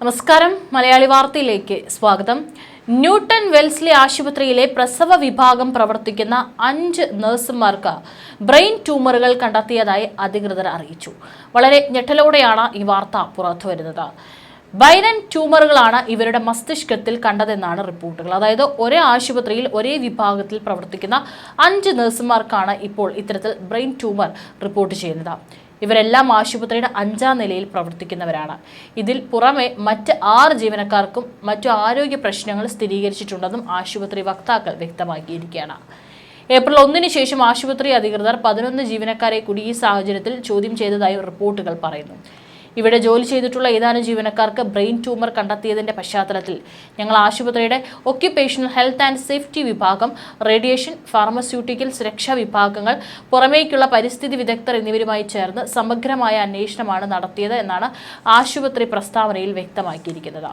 നമസ്കാരം. മലയാളി വാർത്തയിലേക്ക് സ്വാഗതം. ന്യൂട്ടൺ വെൽസ്ലി ആശുപത്രിയിലെ പ്രസവ വിഭാഗം പ്രവർത്തിക്കുന്ന അഞ്ച് നഴ്സുമാർക്ക് ബ്രെയിൻ ട്യൂമറുകൾ കണ്ടെത്തിയതായി അധികൃതർ അറിയിച്ചു. വളരെ ഞെട്ടലോടെയാണ് ഈ വാർത്ത പുറത്തു വരുന്നത്. ബൈനൻ ട്യൂമറുകളാണ് ഇവരുടെ മസ്തിഷ്കത്തിൽ കണ്ടതെന്നാണ് റിപ്പോർട്ടുകൾ. അതായത് ഒരേ ആശുപത്രിയിൽ ഒരേ വിഭാഗത്തിൽ പ്രവർത്തിക്കുന്ന അഞ്ച് നഴ്സുമാർക്കാണ് ഇപ്പോൾ ഇത്തരത്തിൽ ബ്രെയിൻ ട്യൂമർ റിപ്പോർട്ട് ചെയ്യുന്നത്. ഇവരെല്ലാം ആശുപത്രിയുടെ അഞ്ചാം നിലയിൽ പ്രവർത്തിക്കുന്നവരാണ്. ഇതിൽ പുറമെ മറ്റ് ആറ് ജീവനക്കാർക്കും മറ്റു ആരോഗ്യ പ്രശ്നങ്ങൾ സ്ഥിരീകരിച്ചിട്ടുണ്ടെന്നും ആശുപത്രി വക്താക്കൾ വ്യക്തമാക്കിയിരിക്കുകയാണ്. ഏപ്രിൽ ഒന്നിന് ശേഷം ആശുപത്രി അധികൃതർ പതിനൊന്ന് ജീവനക്കാരെ കൂടി ഈ സാഹചര്യത്തിൽ ചോദ്യം ചെയ്തതായി റിപ്പോർട്ടുകൾ പറയുന്നു. ഇവിടെ ജോലി ചെയ്തിട്ടുള്ള ഏതാനും ജീവനക്കാർക്ക് ബ്രെയിൻ ട്യൂമർ കണ്ടെത്തിയതിന്റെ പശ്ചാത്തലത്തിൽ ഞങ്ങൾ ആശുപത്രിയുടെ ഒക്യുപേഷണൽ ഹെൽത്ത് ആൻഡ് സേഫ്റ്റി വിഭാഗം റേഡിയേഷൻ ഫാർമസ്യൂട്ടിക്കൽ സുരക്ഷാ വിഭാഗങ്ങൾ പുറമേക്കുള്ള പരിസ്ഥിതി വിദഗ്ധർ എന്നിവരുമായി ചേർന്ന് സമഗ്രമായ അന്വേഷണമാണ് നടത്തിയത് എന്നാണ് ആശുപത്രി പ്രസ്താവനയിൽ വ്യക്തമാക്കിയിരിക്കുന്നത്.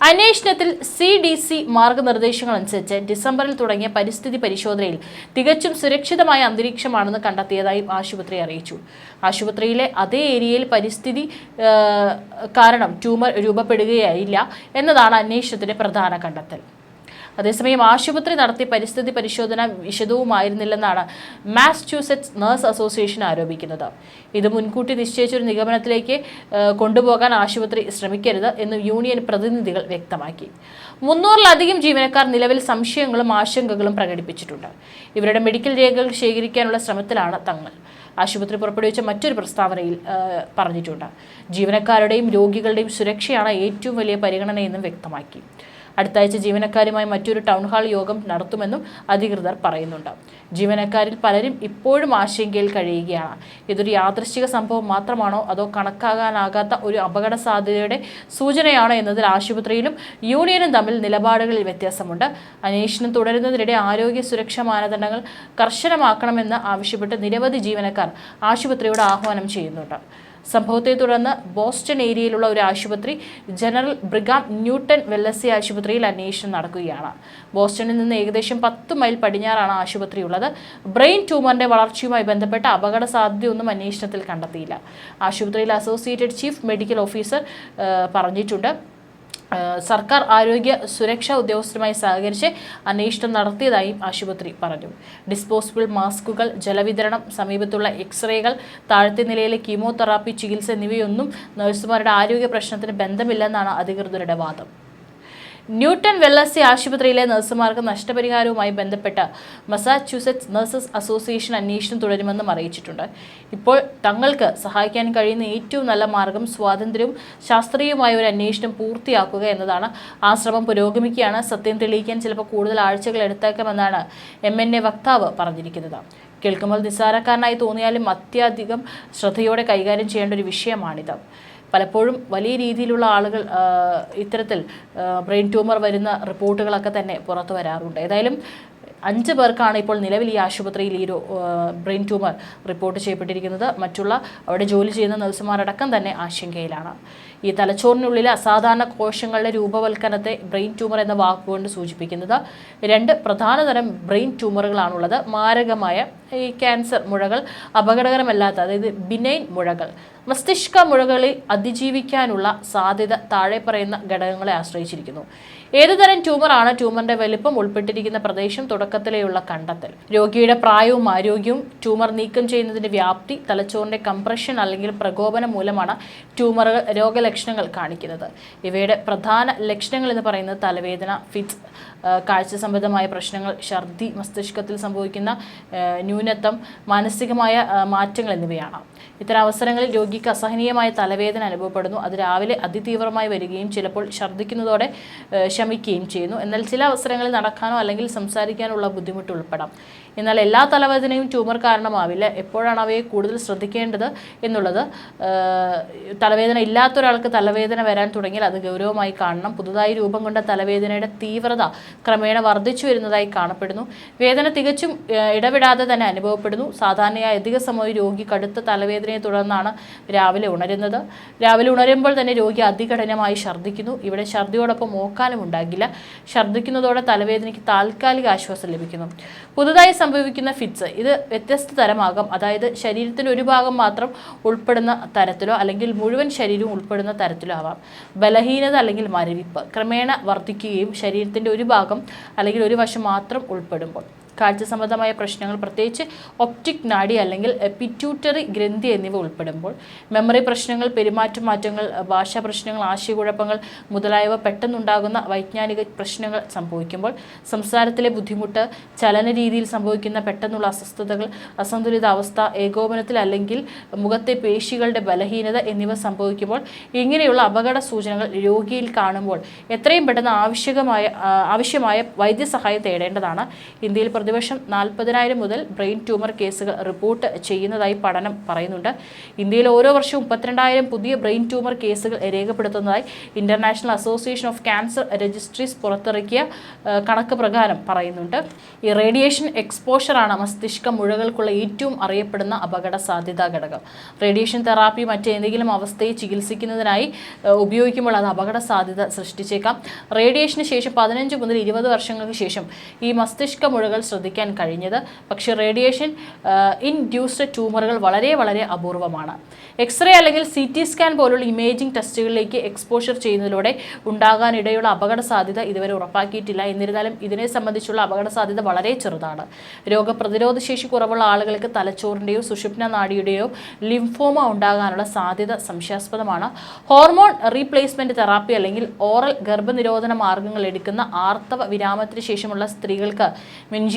അന്വേഷണത്തിൽ സി ഡി സി മാർഗനിർദ്ദേശങ്ങൾ അനുസരിച്ച് ഡിസംബറിൽ തുടങ്ങിയ പരിസ്ഥിതി പരിശോധനയിൽ തികച്ചും സുരക്ഷിതമായ അന്തരീക്ഷമാണെന്ന് കണ്ടെത്തിയതായും ആശുപത്രി അറിയിച്ചു. ആശുപത്രിയിലെ അതേ ഏരിയയിൽ പരിസ്ഥിതി കാരണം ട്യൂമർ രൂപപ്പെടുകയായില്ല എന്നതാണ് അന്വേഷണത്തിന്റെ പ്രധാന കണ്ടെത്തൽ. അതേസമയം ആശുപത്രി നടത്തിയ പരിസ്ഥിതി പരിശോധന വിശദവുമായിരുന്നില്ലെന്നാണ് മാസച്യൂസെറ്റ്സ് നഴ്സ് അസോസിയേഷൻ ആരോപിക്കുന്നത്. ഇത് മുൻകൂട്ടി നിശ്ചയിച്ചൊരു നിഗമനത്തിലേക്ക് കൊണ്ടുപോകാൻ ആശുപത്രി ശ്രമിക്കരുത് എന്ന് യൂണിയൻ പ്രതിനിധികൾ വ്യക്തമാക്കി. മുന്നൂറിലധികം ജീവനക്കാർ നിലവിൽ സംശയങ്ങളും ആശങ്കകളും പ്രകടിപ്പിച്ചിട്ടുണ്ട്. ഇവരുടെ മെഡിക്കൽ രേഖകൾ ശേഖരിക്കാനുള്ള ശ്രമത്തിലാണ് തങ്ങൾ. ആശുപത്രി പുറപ്പെടുവിച്ച മറ്റൊരു പ്രസ്താവനയിൽ പറഞ്ഞിട്ടുണ്ട്. ജീവനക്കാരുടെയും രോഗികളുടെയും സുരക്ഷയാണ് ഏറ്റവും വലിയ പരിഗണനയെന്നും വ്യക്തമാക്കി. അടുത്ത ആഴ്ച ജീവനക്കാരുമായി മറ്റൊരു ടൗൺ ഹാൾ യോഗം നടത്തുമെന്നും അധികൃതർ പറയുന്നുണ്ട്. ജീവനക്കാരിൽ പലരും ഇപ്പോഴും ആശങ്കയിൽ കഴിയുകയാണ്. ഇതൊരു യാദൃശ്ചിക സംഭവം മാത്രമാണോ? അതോ കണക്കാകാനാകാത്ത ഒരു അപകട സാധ്യതയുടെ സൂചനയാണോ എന്നതിൽ ആശുപത്രിയിലും യൂണിയനും തമ്മിൽ നിലപാടുകളിൽ വ്യത്യാസമുണ്ട്. അന്വേഷണം തുടരുന്നതിനിടെ ആരോഗ്യ സുരക്ഷാ മാനദണ്ഡങ്ങൾ കർശനമാക്കണമെന്ന് ആവശ്യപ്പെട്ട് നിരവധി ജീവനക്കാർ ആശുപത്രിയോട് ആഹ്വാനം ചെയ്യുന്നുണ്ട്. സംഭവത്തെ തുടർന്ന് ബോസ്റ്റൺ ഏരിയയിലുള്ള ഒരു ആശുപത്രി ജനറൽ ബ്രിഗാം ന്യൂട്ടൺ വെല്ലസി ആശുപത്രിയിൽ അന്വേഷണം നടക്കുകയാണ്. ബോസ്റ്റണിൽ നിന്ന് ഏകദേശം പത്ത് മൈൽ പടിഞ്ഞാറാണ് ആശുപത്രി ഉള്ളത് ബ്രെയിൻ ട്യൂമറിന്റെ വളർച്ചയുമായി ബന്ധപ്പെട്ട അപകട സാധ്യതയൊന്നും അന്വേഷണത്തിൽ കണ്ടെത്തിയില്ല. ആശുപത്രിയിൽ അസോസിയേറ്റഡ് ചീഫ് മെഡിക്കൽ ഓഫീസർ പറഞ്ഞിട്ടുണ്ട്. സർക്കാർ ആരോഗ്യ സുരക്ഷാ ഉദ്യോഗസ്ഥരുമായി സഹകരിച്ച് അന്വേഷണം നടത്തിയതായും ആശുപത്രി പറഞ്ഞു. ഡിസ്പോസിബിൾ മാസ്കുകൾ ജലവിതരണം സമീപത്തുള്ള എക്സ്റേകൾ താഴത്തെ നിലയിലെ കീമോതെറാപ്പി ചികിത്സ എന്നിവയൊന്നും നഴ്സുമാരുടെ ആരോഗ്യ പ്രശ്നത്തിന് ബന്ധമില്ലെന്നാണ് അധികൃതരുടെ വാദം. ന്യൂട്ടൺ വെള്ളസി ആശുപത്രിയിലെ നഴ്സുമാർക്ക് നഷ്ടപരിഹാരവുമായി ബന്ധപ്പെട്ട് മസാച്യൂസെറ്റ്സ് നഴ്സസ് അസോസിയേഷൻ അന്വേഷണം തുടരുമെന്നും അറിയിച്ചിട്ടുണ്ട്. ഇപ്പോൾ തങ്ങൾക്ക് സഹായിക്കാൻ കഴിയുന്ന ഏറ്റവും നല്ല മാർഗം സ്വാതന്ത്ര്യവും ശാസ്ത്രീയവുമായ ഒരു അന്വേഷണം പൂർത്തിയാക്കുക എന്നതാണ്. ആ ശ്രമം പുരോഗമിക്കുകയാണ്. സത്യം തെളിയിക്കാൻ ചിലപ്പോൾ കൂടുതൽ ആഴ്ചകൾ എടുത്തേക്കാമെന്നാണ് എം എൻ എ വക്താവ് പറഞ്ഞിരിക്കുന്നത്. കേൾക്കുമ്പോൾ നിസ്സാരക്കാരനായി തോന്നിയാലും അത്യധികം ശ്രദ്ധയോടെ കൈകാര്യം ചെയ്യേണ്ട ഒരു വിഷയമാണിത്. പലപ്പോഴും വലിയ രീതിയിലുള്ള ആളുകൾ ഇത്തരത്തിൽ ബ്രെയിൻ ട്യൂമർ വരുന്ന റിപ്പോർട്ടുകളൊക്കെ തന്നെ പുറത്തു വരാറുണ്ട്. ഏതായാലും അഞ്ച് പേർക്കാണ് ഇപ്പോൾ നിലവിൽ ഈ ആശുപത്രിയിൽ ഈ ബ്രെയിൻ ട്യൂമർ റിപ്പോർട്ട് ചെയ്യപ്പെട്ടിരിക്കുന്നത്. മറ്റുള്ള അവിടെ ജോലി ചെയ്യുന്ന നഴ്സുമാരടക്കം തന്നെ ആശങ്കയിലാണ്. ഈ തലച്ചോറിനുള്ളിലെ അസാധാരണ കോശങ്ങളുടെ രൂപവൽക്കരണത്തെ ബ്രെയിൻ ട്യൂമർ എന്ന വാക്കുകൊണ്ട് സൂചിപ്പിക്കുന്നത്. രണ്ട് പ്രധാനതരം ബ്രെയിൻ ട്യൂമറുകളാണുള്ളത്. മാരകമായ ഈ ക്യാൻസർ മുഴകൾ അപകടകരമല്ലാത്ത അതായത് ബിനൈൻ മുഴകൾ. മസ്തിഷ്ക മുഴകളിൽ അതിജീവിക്കാനുള്ള സാധ്യത താഴെ പറയുന്ന ഘടകങ്ങളെ ആശ്രയിച്ചിരിക്കുന്നു. ഏതുതരം ട്യൂമറാണ് ട്യൂമറിന്റെ വലിപ്പം ഉൾപ്പെട്ടിരിക്കുന്ന പ്രദേശം തുടക്കത്തിലെയുള്ള കണ്ടെത്തൽ. രോഗിയുടെ പ്രായവും ആരോഗ്യവും ട്യൂമർ നീക്കം ചെയ്യുന്നതിന്റെ വ്യാപ്തി തലച്ചോറിന്റെ കംപ്രഷൻ അല്ലെങ്കിൽ പ്രകോപനം മൂലമാണ് ട്യൂമർ രോഗലക്ഷണങ്ങൾ കാണിക്കുന്നത്. ഇവയുടെ പ്രധാന ലക്ഷണങ്ങൾ എന്ന് പറയുന്നത് തലവേദന ഫിറ്റ്സ് കാഴ്ച സംബന്ധമായ പ്രശ്നങ്ങൾ ഛർദി മസ്തിഷ്കത്തിൽ സംഭവിക്കുന്ന ന്യൂനത്വം മാനസികമായ മാറ്റങ്ങൾ എന്നിവയാണ്. ഇത്തരം അവസരങ്ങളിൽ രോഗിക്ക് അസഹനീയമായ തലവേദന അനുഭവപ്പെടുന്നു. അത് രാവിലെ അതിതീവ്രമായി വരികയും ചിലപ്പോൾ ഛർദ്ദിക്കുന്നതോടെ ശമിക്കുകയും ചെയ്യുന്നു. എന്നാൽ ചില അവസരങ്ങളിൽ നടക്കാനോ അല്ലെങ്കിൽ സംസാരിക്കാനോ ഉള്ള ബുദ്ധിമുട്ട് ഉൾപ്പെടാം. എന്നാൽ എല്ലാ തലവേദനയും ട്യൂമർ കാരണമാവില്ല. എപ്പോഴാണ് അവയെ കൂടുതൽ ശ്രദ്ധിക്കേണ്ടത് എന്നുള്ളത് തലവേദന ഇല്ലാത്ത ഒരാൾക്ക് തലവേദന വരാൻ തുടങ്ങിയാൽ അത് ഗൗരവമായി കാണണം. പുതുതായി രൂപം കൊണ്ട തലവേദനയുടെ തീവ്രത ക്രമേണ വർദ്ധിച്ചു വരുന്നതായി കാണപ്പെടുന്നു. വേദന തികച്ചും ഇടപെടാതെ തന്നെ അനുഭവപ്പെടുന്നു. സാധാരണയായി അധിക സമയം രോഗി കടുത്ത തലവേദനയെ തുടർന്നാണ് രാവിലെ ഉണരുന്നത്. രാവിലെ ഉണരുമ്പോൾ തന്നെ രോഗി അതികഠിനമായി ഛർദ്ദിക്കുന്നു. ഇവിടെ ഛർദ്ദിയോടൊപ്പം ഓക്കാനും ഉണ്ടാകില്ല. ഛർദ്ദിക്കുന്നതോടെ തലവേദനയ്ക്ക് താൽക്കാലിക ആശ്വാസം ലഭിക്കുന്നു. പുതുതായി സംഭവിക്കുന്ന ഫിറ്റ്സ്. ഇത് വ്യത്യസ്ത തരമാകാം. അതായത് ശരീരത്തിന്റെ ഒരു ഭാഗം മാത്രം ഉൾപ്പെടുന്ന തരത്തിലോ അല്ലെങ്കിൽ മുഴുവൻ ശരീരവും ഉൾപ്പെടുന്ന തരത്തിലോ ആവാം. ബലഹീനത അല്ലെങ്കിൽ മരവിപ്പ്. ക്രമേണ വർദ്ധിക്കുകയും ശരീരത്തിന്റെ ഒരു ഭാഗം അല്ലെങ്കിൽ ഒരു വശം മാത്രം ഉൾപ്പെടുമ്പോൾ. കാഴ്ച സംബന്ധമായ പ്രശ്നങ്ങൾ പ്രത്യേകിച്ച് ഒപ്റ്റിക് നാഡി അല്ലെങ്കിൽ പിറ്റ്യൂട്ടറി ഗ്രന്ഥി എന്നിവ ഉൾപ്പെടുമ്പോൾ മെമ്മറി പ്രശ്നങ്ങൾ പെരുമാറ്റ മാറ്റങ്ങൾ ഭാഷാ പ്രശ്നങ്ങൾ ആശയക്കുഴപ്പങ്ങൾ മുതലായവ പെട്ടെന്നുണ്ടാകുന്ന വൈജ്ഞാനിക പ്രശ്നങ്ങൾ സംഭവിക്കുമ്പോൾ സംസാരത്തിലെ ബുദ്ധിമുട്ട് ചലന രീതിയിൽ സംഭവിക്കുന്ന പെട്ടെന്നുള്ള അസ്വസ്ഥതകൾ അസന്തുലിതാവസ്ഥ ഏകോപനത്തിൽ അല്ലെങ്കിൽ മുഖത്തെ പേശികളുടെ ബലഹീനത എന്നിവ സംഭവിക്കുമ്പോൾ ഇങ്ങനെയുള്ള അപകട സൂചനകൾ രോഗിയിൽ കാണുമ്പോൾ എത്രയും പെട്ടെന്ന് ആവശ്യകമായ ആവശ്യമായ വൈദ്യസഹായം തേടേണ്ടതാണ്. ഇന്ത്യയിൽ പ്രതിവർഷം നാൽപ്പതിനായിരം മുതൽ ബ്രെയിൻ ട്യൂമർ കേസുകൾ റിപ്പോർട്ട് ചെയ്യുന്നതായി പഠനം പറയുന്നുണ്ട്. ഇന്ത്യയിൽ ഓരോ വർഷവും മുപ്പത്തിരണ്ടായിരം പുതിയ ബ്രെയിൻ ട്യൂമർ കേസുകൾ രേഖപ്പെടുത്തുന്നതായി international association of cancer registries പുറത്തിറക്കിയ കണക്ക് പ്രകാരം പറയുന്നുണ്ട്. ഈ റേഡിയേഷൻ എക്സ്പോഷറാണ് മസ്തിഷ്ക മുഴകൾക്കുള്ള ഏറ്റവും അറിയപ്പെടുന്ന അപകട സാധ്യതാ ഘടകം. റേഡിയേഷൻ തെറാപ്പി മറ്റേതെങ്കിലും അവസ്ഥയെ ചികിത്സിക്കുന്നതിനായി ഉപയോഗിക്കുമ്പോൾ അത് അപകട സാധ്യത സൃഷ്ടിച്ചേക്കാം. റേഡിയേഷന് ശേഷം പതിനഞ്ച് മുതൽ ഇരുപത് വർഷങ്ങൾക്ക് ശേഷം ഈ മസ്തിഷ്ക മുഴകൾ ശ്രദ്ധിക്കാൻ കഴിഞ്ഞത്. പക്ഷേ റേഡിയേഷൻ ഇൻഡ്യൂസ്ഡ് ട്യൂമറുകൾ വളരെ വളരെ അപൂർവമാണ്. എക്സ്റേ അല്ലെങ്കിൽ സി ടി സ്കാൻ പോലുള്ള ഇമേജിംഗ് ടെസ്റ്റുകളിലേക്ക് എക്സ്പോഷർ ചെയ്യുന്നതിലൂടെ ഉണ്ടാകാനിടയുള്ള അപകട സാധ്യത ഇതുവരെ ഉറപ്പാക്കിയിട്ടില്ല. എന്നിരുന്നാലും ഇതിനെ സംബന്ധിച്ചുള്ള അപകട സാധ്യത വളരെ ചെറുതാണ്. രോഗപ്രതിരോധ ശേഷി കുറവുള്ള ആളുകൾക്ക് തലച്ചോറിന്റെയോ സുഷുപ്ന നാടിയുടെയോ ലിംഫോമ ഉണ്ടാകാനുള്ള സാധ്യത സംശയാസ്പദമാണ്. ഹോർമോൺ റീപ്ലേസ്മെന്റ് തെറാപ്പി അല്ലെങ്കിൽ ഓറൽ ഗർഭനിരോധന മാർഗങ്ങൾ എടുക്കുന്ന ആർത്തവ വിരാമത്തിന് ശേഷമുള്ള സ്ത്രീകൾക്ക്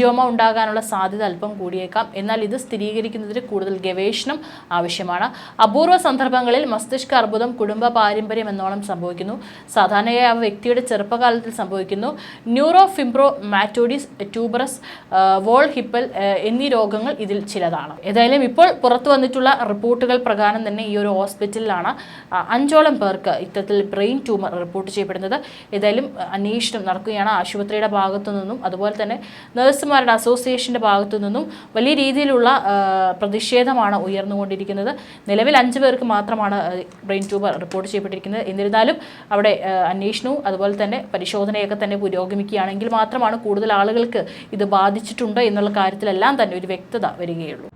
മെൻജിയോമ ഉണ്ടാകാനുള്ള സാധ്യത അല്പം കൂടിയേക്കാം. എന്നാൽ ഇത് സ്ഥിരീകരിക്കുന്നതിന് കൂടുതൽ ഗവേഷണം ആവശ്യമാണ്. അപൂർവ സന്ദർഭങ്ങളിൽ മസ്തിഷ്ക അർബുദം കുടുംബ പാരമ്പര്യം എന്നോണം സംഭവിക്കുന്നു. സാധാരണയായി ആ വ്യക്തിയുടെ ചെറുപ്പകാലത്തിൽ സംഭവിക്കുന്നു. Neurofibromatosis tuberous von Hippel എന്നീ രോഗങ്ങൾ ഇതിൽ ചിലതാണ്. ഏതായാലും ഇപ്പോൾ പുറത്തു വന്നിട്ടുള്ള റിപ്പോർട്ടുകൾ പ്രകാരം തന്നെ ഈ ഒരു ഹോസ്പിറ്റലിലാണ് അഞ്ചോളം പേർക്ക് ഇത്തരത്തിൽ ബ്രെയിൻ ട്യൂമർ റിപ്പോർട്ട് ചെയ്യപ്പെടുന്നത്. ഏതായാലും അന്വേഷണം നടക്കുകയാണ്. ആശുപത്രിയുടെ ഭാഗത്തു നിന്നും അതുപോലെ തന്നെ നഴ്സുമാരുടെ അസോസിയേഷന്റെ ഭാഗത്തു നിന്നും വലിയ രീതിയിലുള്ള പ്രതിഷേധമാണ് ഉയർന്നുകൊണ്ടിരിക്കുന്നത്. നിലവിൽ അഞ്ച് പേർക്ക് മാത്രമാണ് ബ്രെയിൻ ട്യൂബർ റിപ്പോർട്ട് ചെയ്യപ്പെട്ടിരിക്കുന്നത്. എന്നിരുന്നാലും അവിടെ അന്വേഷണവും അതുപോലെ തന്നെ പരിശോധനയൊക്കെ തന്നെ പുരോഗമിക്കുകയാണെങ്കിൽ മാത്രമാണ് കൂടുതൽ ആളുകൾക്ക് ഇത് ബാധിച്ചിട്ടുണ്ട് എന്നുള്ള കാര്യത്തിലെല്ലാം തന്നെ ഒരു വ്യക്തത വരികയുള്ളൂ.